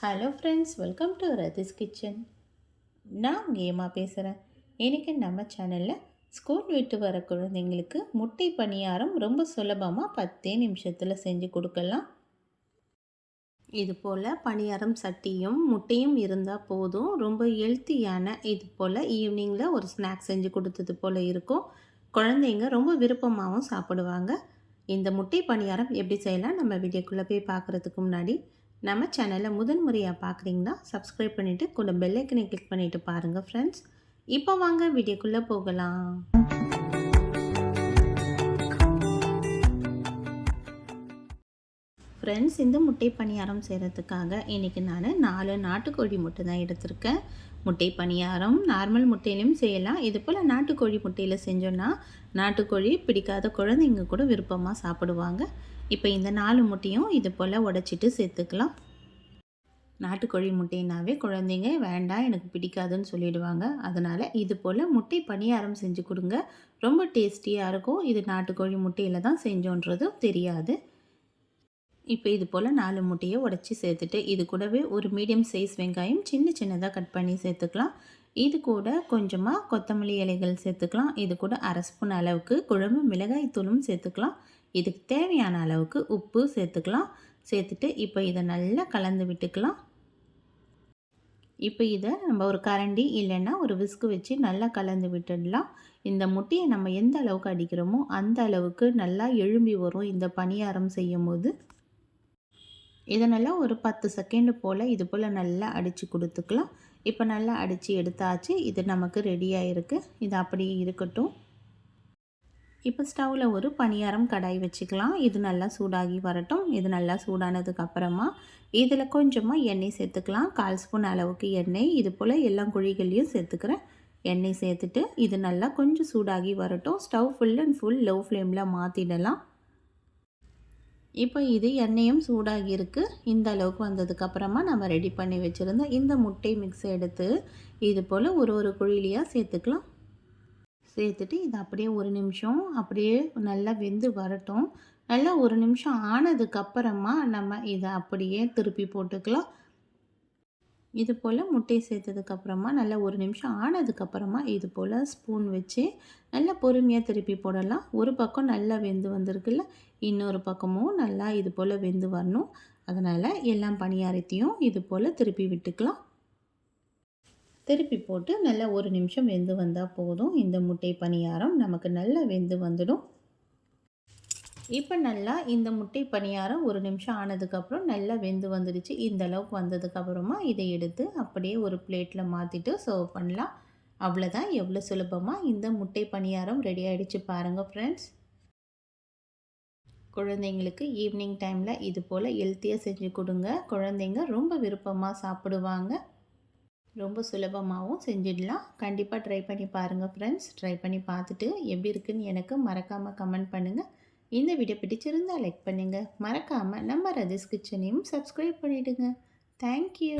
Hello friends welcome to Rathi's kitchen நான் கேமா பேசுகிறேன் இன்றைக்கி நம்ம சேனலில் ஸ்கூல் விட்டு வர குழந்தைங்களுக்கு முட்டை பணியாரம் ரொம்ப சுலபமாக பத்தே நிமிஷத்தில் செஞ்சு கொடுக்கலாம். இது போல் பணியாரம் சட்டியும் முட்டையும் இருந்தால் போதும். ரொம்ப ஹெல்த்தியான இது போல் ஈவினிங்கில் ஒரு ஸ்நாக்ஸ் செஞ்சு கொடுத்தது போல் இருக்கும். குழந்தைங்க ரொம்ப விருப்பமாகவும் சாப்பிடுவாங்க. இந்த முட்டை பணியாரம் எப்படி செய்யலாம் நம்ம வீடியோக்குள்ளே போய் பார்க்குறதுக்கு முன்னாடி நம்ம சேனலை முதன் முறையாக பார்க்குறீங்கன்னா சப்ஸ்கிரைப் பண்ணிவிட்டு கூட பெல்லைக்கனை கிளிக் பண்ணிவிட்டு பாருங்கள் ஃப்ரெண்ட்ஸ் இப்போ வாங்க வீடியோக்குள்ளே போகலாம். ஃப்ரெண்ட்ஸ் இந்த முட்டை பணியாரம் செய்கிறதுக்காக இன்றைக்கி நான் நாலு நாட்டுக்கோழி முட்டை தான் எடுத்திருக்கேன். முட்டை பணியாரம் நார்மல் முட்டையிலையும் செய்யலாம். இது போல் நாட்டுக்கோழி முட்டையில் செஞ்சோன்னா நாட்டுக்கோழி பிடிக்காத குழந்தைங்க கூட விருப்பமாக சாப்பிடுவாங்க. இப்போ இந்த நாலு முட்டையும் இது போல் உடச்சிட்டு சேர்த்துக்கலாம். நாட்டுக்கோழி முட்டைனாவே குழந்தைங்க வேண்டாம் எனக்கு பிடிக்காதுன்னு சொல்லிடுவாங்க. அதனால் இது போல் முட்டை பணியாரம் செஞ்சு கொடுங்க. ரொம்ப டேஸ்டியாக இருக்கும். இது நாட்டுக்கோழி முட்டையில் தான் செஞ்சோன்றதும் தெரியாது. இப்போ இது போல் நாலு முட்டையை உடச்சி சேர்த்துட்டு இது கூடவே ஒரு மீடியம் சைஸ் வெங்காயம் சின்ன சின்னதாக கட் பண்ணி சேர்த்துக்கலாம். இது கூட கொஞ்சமாக கொத்தமல்லி இலைகள் சேர்த்துக்கலாம். இது கூட அரை ஸ்பூன் அளவுக்கு குழம்பு மிளகாய் தூளும் சேர்த்துக்கலாம். இதுக்கு தேவையான அளவுக்கு உப்பு சேர்த்துக்கலாம். சேர்த்துட்டு இப்போ இதை நல்லா கலந்து விட்டுக்கலாம். இப்போ இதை நம்ம ஒரு கரண்டி இல்லைன்னா ஒரு விஸ்கு வச்சு நல்லா கலந்து விட்டுடலாம். இந்த முட்டையை நம்ம எந்த அளவுக்கு அடிக்கிறோமோ அந்த அளவுக்கு நல்லா எழும்பி வரும் இந்த பணியாரம் செய்யும் போது இதனெல்லாம் ஒரு பத்து செகண்டு போல் இது போல் நல்லா அடித்து கொடுத்துக்கலாம். இப்போ நல்லா அடித்து எடுத்தாச்சு. இது நமக்கு ரெடியாக இருக்குது இது அப்படியே இருக்கட்டும். இப்போ ஸ்டவ்வில் ஒரு பணியாரம் கடாய் வச்சுக்கலாம். இது நல்லா சூடாகி வரட்டும். இது நல்லா சூடானதுக்கு அப்புறமா இதில் கொஞ்சமாக எண்ணெய் சேர்த்துக்கலாம். கால் ஸ்பூன் அளவுக்கு எண்ணெய். இது போல் எல்லா குழிகளையும் சேர்த்துக்கிறேன் எண்ணெய் சேர்த்துட்டு இது நல்லா கொஞ்சம் சூடாகி வரட்டும். Stove full and full low ஃப்ளேமில் மாற்றிடலாம் இப்போ இது எண்ணெயும் சூடாகி இருக்குது இந்த அளவுக்கு வந்ததுக்கப்புறமா நம்ம ரெடி பண்ணி வச்சுருந்த இந்த முட்டை மிக்ஸ் எடுத்து இது போல் ஒரு ஒரு குழிலியாக சேர்த்துக்கலாம். சேர்த்துட்டு இது அப்படியே ஒரு நிமிஷம் அப்படியே நல்லா வெந்து வரட்டும். நல்லா ஒரு நிமிஷம் ஆனதுக்கப்புறமா நம்ம இதை அப்படியே திருப்பி போட்டுக்கலாம். இது போல் முட்டை சேர்த்ததுக்கப்புறமா நல்லா ஒரு நிமிஷம் ஆனதுக்கப்புறமா இது போல் ஸ்பூன் வச்சு நல்லா பொறுமையாக திருப்பி போடலாம். ஒரு பக்கம் நல்லா வெந்து வந்திருக்குல்ல இன்னொரு பக்கமும் நல்லா இது போல் வெந்து வரணும். அதனால் எல்லாம் பணியாரத்தையும் இது போல் திருப்பி விட்டுக்கலாம். திருப்பி போட்டு நல்லா ஒரு நிமிஷம் வெந்து வந்தால் போதும். இந்த முட்டை பணியாரம் நமக்கு நல்லா வெந்து வந்துடும். இப்போ நல்லா இந்த முட்டை பணியாரம் ஒரு நிமிஷம் ஆனதுக்கப்புறம் நல்லா வெந்து வந்துடுச்சு. இந்த அளவுக்கு வந்ததுக்கப்புறமா இதை எடுத்து அப்படியே ஒரு பிளேட்டில் மாற்றிட்டு சர்வ் பண்ணலாம். அவ்வளோதான் எவ்வளோ சுலபமாக இந்த முட்டை பணியாரம் ரெடி ஆகிடுச்சு பாருங்கள் ஃப்ரெண்ட்ஸ் குழந்தைங்களுக்கு ஈவினிங் டைமில் இது போல் ஹெல்த்தியாக செஞ்சு கொடுங்க. குழந்தைங்க ரொம்ப விருப்பமாக சாப்பிடுவாங்க. ரொம்ப சுலபமாகவும் செஞ்சிடலாம். கண்டிப்பாக ட்ரை பண்ணி பாருங்கள் ஃப்ரெண்ட்ஸ் ட்ரை பண்ணி பார்த்துட்டு எப்படி இருக்குன்னு எனக்கு மறக்காமல் கமெண்ட் பண்ணுங்கள் இந்த வீடியோ பிடிச்சிருந்தால் லைக் பண்ணுங்கள் மறக்காமல் நம்ம ரதிஸ் கிச்சனையும் சப்ஸ்கிரைப் பண்ணிவிடுங்க தேங்க்யூ